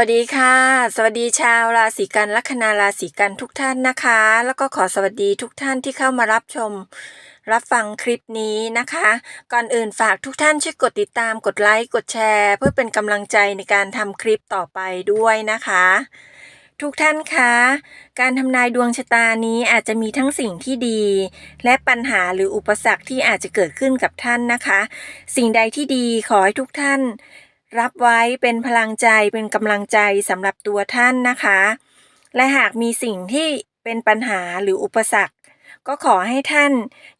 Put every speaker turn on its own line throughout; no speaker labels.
วัสดีค่ะ สวัสดีชาวราศีกันลัคนาราศีกันทุกท่านนะคะ แล้วก็ขอสวัสดีทุกท่านที่เข้ามารับชม รับฟังคลิปนี้นะคะ ก่อนอื่นฝากทุกท่านช่วยกดติดตามกดไลค์กดแชร์ เพื่อเป็นกำลังใจในการทำคลิปต่อไปด้วยนะคะ ทุกท่านคะ การทำนายดวงชะตานี้อาจจะมีทั้งสิ่งที่ดี และปัญหาหรืออุปสรรคที่อาจจะเกิดขึ้นกับท่านนะคะ สิ่งใดที่ดีขอให้ทุกท่าน รับไว้เป็นพลังใจเป็นกำลังใจสำหรับตัวท่านนะคะ และหากมีสิ่งที่เป็นปัญหาหรืออุปสรรค ก็ขอให้ท่าน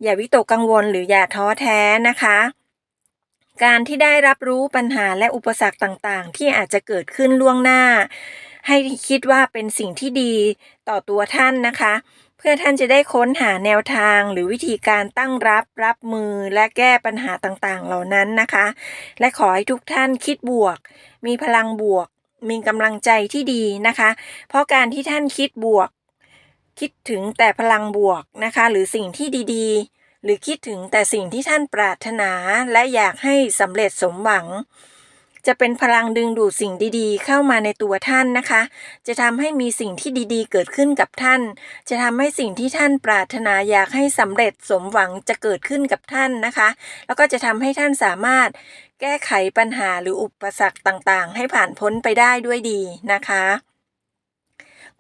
อย่าวิตกกังวลหรืออย่าท้อแท้นะคะ การที่ได้รับรู้ปัญหาและอุปสรรคต่างๆ ที่อาจจะเกิดขึ้นล่วงหน้า ให้คิดว่าเป็นสิ่งที่ดีต่อตัวท่านนะคะ เพื่อท่านจะได้ค้นหาแนวทางหรือวิธีการตั้งรับรับมือและแก้ปัญหาต่างๆ เหล่านั้นนะคะ และขอให้ทุกท่านคิดบวก มีพลังบวก มีกำลังใจที่ดีนะคะ เพราะการที่ท่านคิดบวก คิดถึงแต่พลังบวกนะคะ หรือสิ่งที่ดีๆ หรือคิดถึงแต่สิ่งที่ท่านปรารถนาและอยากให้สำเร็จสมหวัง จะเป็นพลังดึงดูดสิ่งดีๆ เข้ามาในตัวท่านนะคะ จะทำให้มีสิ่งที่ดีๆ เกิดขึ้นกับท่าน จะทำให้สิ่งที่ท่านปรารถนาอยากให้สำเร็จสมหวังจะเกิดขึ้นกับท่านนะคะ แล้วก็จะทำให้ท่านสามารถแก้ไขปัญหาหรืออุปสรรคต่างๆ ให้ผ่านพ้นไปได้ด้วยดีนะคะ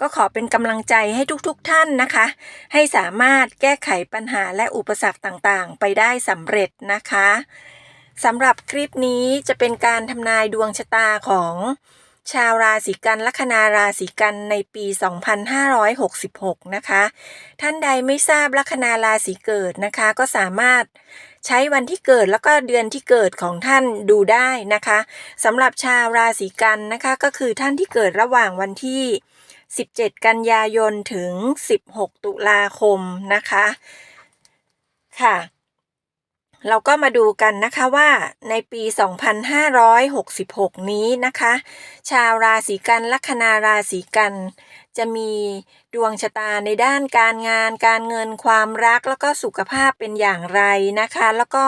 ก็ขอเป็นกำลังใจให้ทุกๆทท่านนะคะ ให้สามารถแก้ไขปัญหาและอุปสรรคต่างๆ ไปได้สำเร็จนะคะ สำหรับคลิปนี้จะเป็นการทำนายดวงชะตาของ ชาวราศีกันลัคนาราศีกันในปี 2566 นะคะ ท่านใดไม่ทราบลัคนาราศีเกิดนะคะ ก็สามารถใช้วันที่เกิดแล้วก็เดือนที่เกิดของท่านดูได้นะคะสำหรับชาวราศีกันนะคะ ก็คือท่านที่เกิดระหว่างวันที่ 17 กันยายนถึง 16 ตุลาคมนะคะ ค่ะ เราก็มาดูกันนะคะว่าในปี 2566 นี้นะคะ ชาวราศีกันลัคนาราศีกัน จะมีดวงชะตาในด้านการงาน การเงินความรักแล้วก็สุขภาพเป็นอย่างไรนะคะ แล้วก็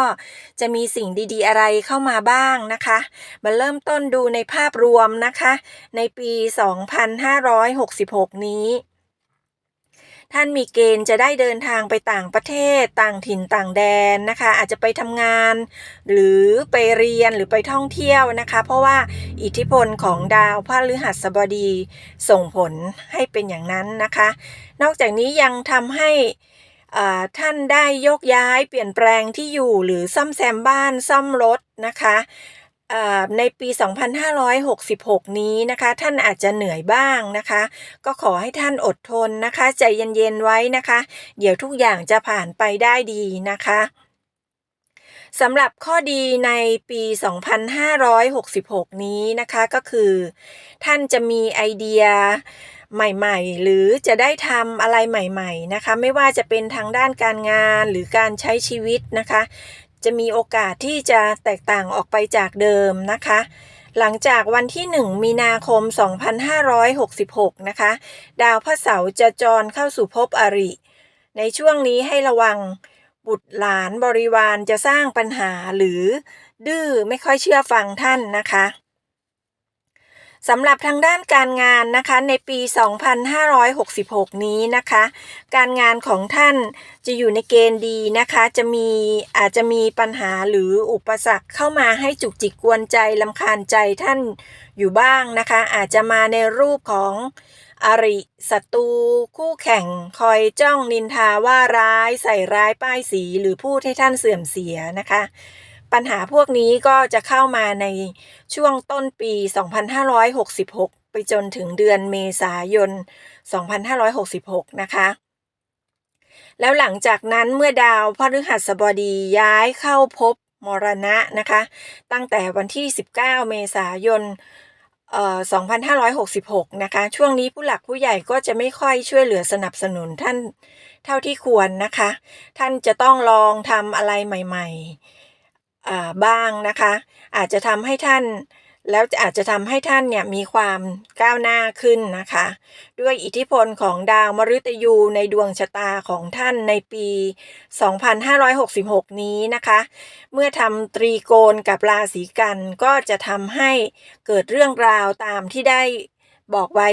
จะมีสิ่งดีๆอะไรเข้ามาบ้างนะคะ มาเริ่มต้นดูในภาพรวมนะคะ ในปี 2566 นี้ ท่านมีเกณฑ์จะได้เดินทางไปต่างประเทศต่างถิ่นต่างแดนนะคะ อาจจะไปทำงาน หรือไปเรียนหรือไปท่องเที่ยวนะคะ เพราะว่าอิทธิพลของดาวพฤหัสบดีส่งผลให้เป็นอย่างนั้นนะคะ นอกจากนี้ยังทำให้ท่านได้ยกย้ายเปลี่ยนแปลงที่อยู่หรือซ่อมแซมบ้านซ่อมรถนะคะ ในปี 2566 นี้นะคะ ท่านอาจจะเหนื่อยบ้างนะคะ ก็ขอให้ท่านอดทนนะคะ ใจเย็นๆไว้นะคะ เดี๋ยวทุกอย่างจะผ่านไปได้ดีนะคะสำหรับข้อดีในปี 2566 นี้นะคะก็คือ ท่านจะมีไอเดียใหม่ๆ หรือจะได้ทำอะไรใหม่ ๆ นะคะ ไม่ว่าจะเป็นทางด้านการงานหรือการใช้ชีวิตนะคะ จะมีโอกาสที่จะแตกต่างออกไปจากเดิมนะคะ หลังจากวันที่ 1 มีนาคม 2566 นะคะ ดาวพระเสาร์จะจรเข้าสู่ภพอริ ในช่วงนี้ให้ระวังบุตรหลานบริวารจะสร้างปัญหาหรือดื้อไม่ค่อยเชื่อฟังท่านนะคะ สำหรับทางด้านการงานนะคะในปี 2566 นี้นะคะ การงานของท่านจะอยู่ในเกณฑ์ดีนะคะ จะมีอาจจะมีปัญหาหรืออุปสรรคเข้ามาให้จุกจิกกวนใจลำคาญใจท่านอยู่บ้างนะคะ อาจจะมาในรูปของอริศัตรูคู่แข่งคอยจ้องนินทาว่าร้ายใส่ร้ายป้ายสีหรือพูดให้ท่านเสื่อมเสียนะคะ ปัญหาพวกนี้ก็จะเข้ามาในช่วงต้นปี 2566 ไปจนถึงเดือนเมษายน 2566 นะคะ แล้วหลังจากนั้นเมื่อดาวพฤหัสบดีย้ายเข้าพบมรณะนะคะ ตั้งแต่วันที่ 19 เมษายนเอ่อ2566 นะคะ ช่วงนี้ผู้หลักผู้ใหญ่ก็จะไม่ค่อยช่วยเหลือสนับสนุนท่านเท่าที่ควรนะคะ ท่านจะต้องลองทำอะไรใหม่ ๆ บ้างนะคะ อาจจะทำให้ท่านแล้วอาจจะทำให้ท่านเนี่ยมีความก้าวหน้าขึ้นนะคะ ด้วยอิทธิพลของดาวมฤตยูในดวงชะตาของท่านในปี 2566 นี้นะคะ เมื่อทำตรีโกณกับราศีกันก็จะทำให้เกิดเรื่องราวตามที่ได้บอกไว้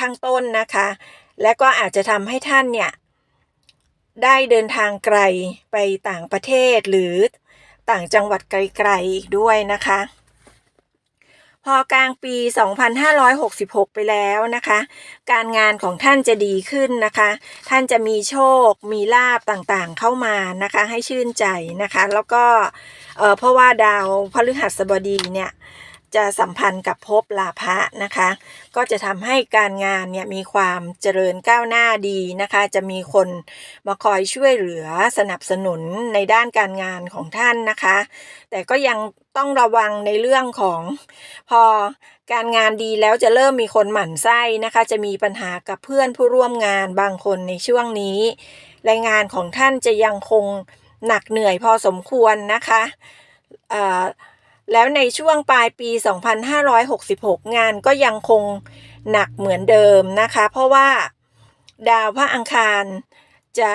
ข้างต้นนะคะ และก็อาจจะทำให้ท่านเนี่ยได้เดินทางไกลไปต่างประเทศหรือ ต่างจังหวัดไกลๆอีกด้วยนะคะ พอกลางปี 2566 ไปแล้วนะคะ การงานของท่านจะดีขึ้นนะคะ ท่านจะมีโชค มีลาบต่างๆเข้ามานะคะ ให้ชื่นใจนะคะ แล้วก็เเพราะว่าดาวพฤหัสบดีเนี่ย จะสัมพันธ์กับภพลาภะนะคะ ก็จะทำให้การงานเนี่ยมีความเจริญก้าวหน้าดีนะคะ จะมีคนมาคอยช่วยเหลือสนับสนุนในด้านการงานของท่านนะคะ แต่ก็ยังต้องระวังในเรื่องของพอการงานดีแล้วจะเริ่มมีคนหมั่นไส้นะคะ จะมีปัญหากับเพื่อนผู้ร่วมงานบางคนในช่วงนี้ รายงานของท่านจะยังคงหนักเหนื่อยพอสมควรนะคะ แล้วในช่วงปลายปี 2566 งานก็ยังคงหนักเหมือนเดิมนะคะ เพราะว่าดาวพระอังคารจะ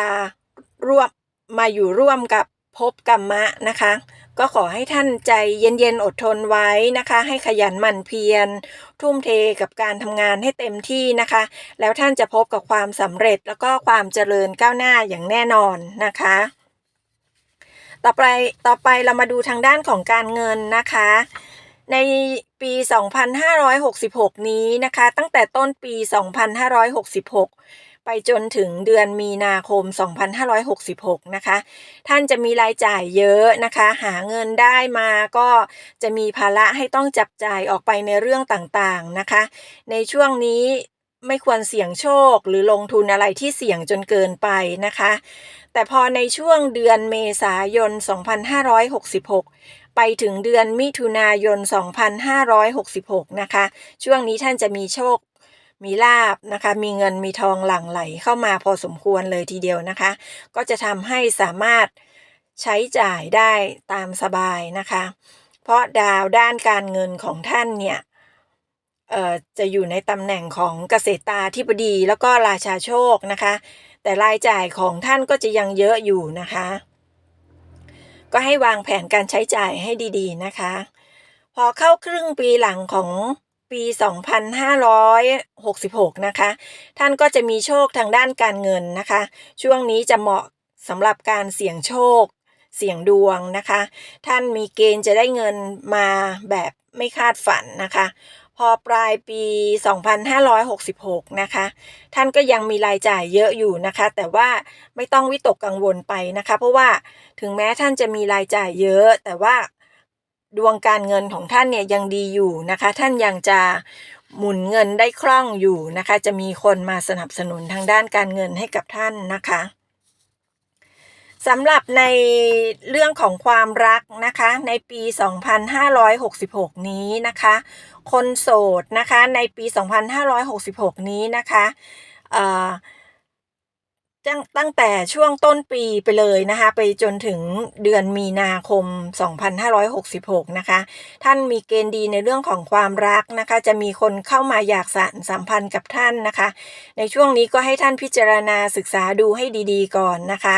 ร่วมมาอยู่ร่วมกับภพกรรมะนะคะ ก็ขอให้ท่านใจเย็นๆอดทนไว้นะคะ ให้ขยันหมั่นเพียร ทุ่มเทกับการทำงานให้เต็มที่นะคะ แล้วท่านจะพบกับความสำเร็จแล้วก็ความเจริญก้าวหน้าอย่างแน่นอนนะคะ ต่อไปต่อไปเรามาดูทางด้านของการเงินนะคะ ในปี 2566 นี้นะคะ ตั้งแต่ต้นปี 2566 ไปจนถึงเดือนมีนาคม 2566 นะคะ ท่านจะมีรายจ่ายเยอะนะคะ หาเงินได้มาก็จะมีภาระให้ต้องจับจ่ายออกไปในเรื่องต่างๆนะคะ ในช่วงนี้ไม่ควรเสี่ยงโชคหรือลงทุนอะไรที่เสี่ยงจนเกินไปนะคะ แต่พอในช่วงเดือนเมษายน 2566 ไปถึงเดือนมิถุนายน 2566 นะคะ ช่วงนี้ท่านจะมีโชคมีลาบนะคะ มีเงินมีทองหลั่งไหลเข้ามาพอสมควรเลยทีเดียวนะคะ ก็จะทำให้สามารถใช้จ่ายได้ตามสบายนะคะ เพราะดาวด้านการเงินของท่านเนี่ยเอ่อจะอยู่ในตำแหน่งของเกษตราธิบดีแล้วก็ราชาโชคนะคะ แต่รายจ่ายของท่านก็จะยังเยอะอยู่นะคะ ก็ให้วางแผนการใช้จ่ายให้ดีๆนะคะ พอเข้าครึ่งปีหลังของปี 2566 นะคะ ท่านก็จะมีโชคทางด้านการเงินนะคะ ช่วงนี้จะเหมาะสำหรับการเสี่ยงโชค เสี่ยงดวงนะคะ ท่านมีเกณฑ์จะได้เงินมาแบบไม่คาดฝันนะคะ อปลายปี 2566 นะคะ ท่านก็ยังมีรายจ่ายเยอะอยู่นะคะ แต่ว่าไม่ต้องวิตกกังวลไปนะคะ เพราะว่าถึงแม้ท่านจะมีรายจ่ายเยอะ แต่ว่าดวงการเงินของท่านเนี่ยยังดีอยู่นะคะ ท่านยังจะหมุนเงินได้คล่องอยู่นะคะ จะมีคนมาสนับสนุนทางด้านการเงินให้กับท่านนะคะ สำหรับในเรื่องของความรักนะคะ ในปี 2566 นี้นะคะ คนโสดนะคะในปี 2566 นี้นะคะตั้งตั้งแต่ช่วงต้นปีไปเลยนะคะ ไปจนถึงเดือนมีนาคม 2566 นะคะ ท่านมีเกณฑ์ดีในเรื่องของความรักนะคะ จะมีคนเข้ามาอยากสานสัมพันธ์กับท่านนะคะ ในช่วงนี้ก็ให้ท่านพิจารณาศึกษาดูให้ดีๆ ก่อนนะคะ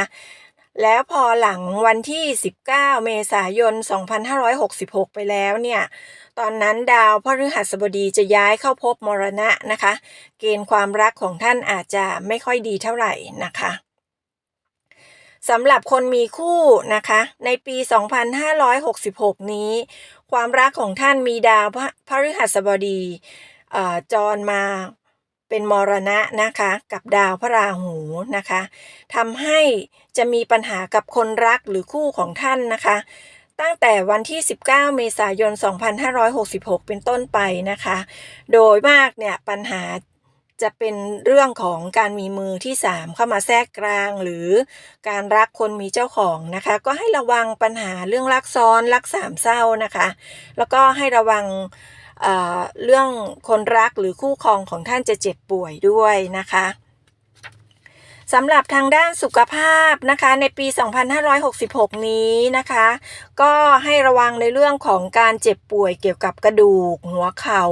แล้วพอหลังวันที่ 19 เมษายน 2566 ไปแล้วเนี่ย ตอนนั้นดาวพฤหัสบดีจะย้ายเข้าพบมรณะนะคะ เกณฑ์ความรักของท่านอาจจะไม่ค่อยดีเท่าไหร่นะคะสำหรับคนมีคู่นะคะ ในปี 2566 นี้ ความรักของท่านมีดาวพฤหัสบดีจรมา เป็นมรณะนะคะกับดาวพระราหูนะคะทำให้จะมีปัญหากับคนรักหรือคู่ของท่านนะคะ ตั้งแต่วันที่ 19 เมษายน 2566 เป็นต้นไปนะคะ โดยมากเนี่ยปัญหาจะเป็นเรื่องของการมีมือที่ 3 เข้ามาแทรกกลาง หรือการรักคนมีเจ้าของนะคะ ก็ให้ระวังปัญหาเรื่องรักซ้อนรักสามเศร้านะคะ แล้วก็ให้ระวัง เรื่องคนรักหรือคู่ครองของท่านจะเจ็บป่วยด้วยนะคะสำหรับทางด้านสุขภาพนะคะในปี 2566 นี้นะคะ ก็ให้ระวังในเรื่องของการเจ็บป่วยเกี่ยวกับกระดูก หัวเข่า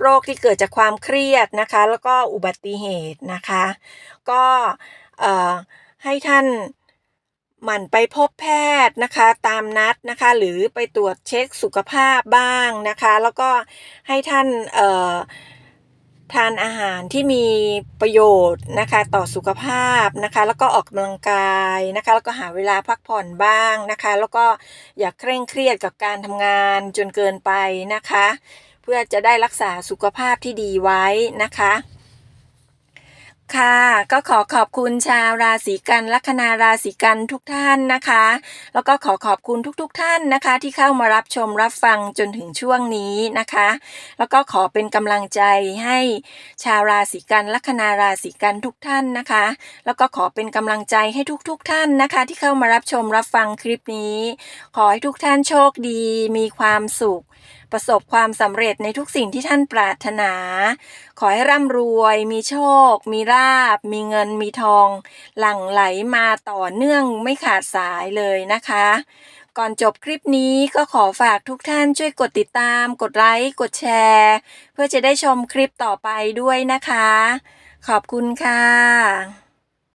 โรคที่เกิดจากความเครียดนะคะ แล้วก็อุบัติเหตุนะคะ ก็ให้ท่าน หมั่นไปพบแพทย์นะคะตามนัดนะคะ หรือไปตรวจเช็คสุขภาพบ้างนะคะ แล้วก็ให้ท่านเอ่อทานอาหารที่มีประโยชน์นะคะต่อสุขภาพนะคะ แล้วก็ออกกำลังกายนะคะ แล้วก็หาเวลาพักผ่อนบ้างนะคะ แล้วก็อย่าเคร่งเครียดกับการทำงานจนเกินไปนะคะ เพื่อจะได้รักษาสุขภาพที่ดีไว้นะคะ ค่ะ ก็ขอขอบคุณชาวราศีกันลัคนาราศีกันทุกท่านนะคะ แล้วก็ขอขอบคุณทุกๆทท่านนะคะ ที่เข้ามารับชมรับฟังจนถึงช่วงนี้นะคะ แล้วก็ขอเป็นกำลังใจให้ชาวราศีกันลัคนาราศีกันทุกท่านนะคะ แล้วก็ขอเป็นกำลังใจให้ทุกๆทท่านนะคะ ที่เข้ามารับชมรับฟังคลิปนี้ ขอให้ทุกท่านโชคดี มีความสุข ประสบความสำเร็จในทุกสิ่งที่ท่านปรารถนา ขอให้ร่ำรวย มีโชค มีลาบ มีเงิน มีทอง หลั่งไหลมาต่อเนื่องไม่ขาดสายเลยนะคะ ก่อนจบคลิปนี้ก็ขอฝากทุกท่านช่วยกดติดตาม กดไลค์ กดแชร์ เพื่อจะได้ชมคลิปต่อไปด้วยนะคะ ขอบคุณค่ะ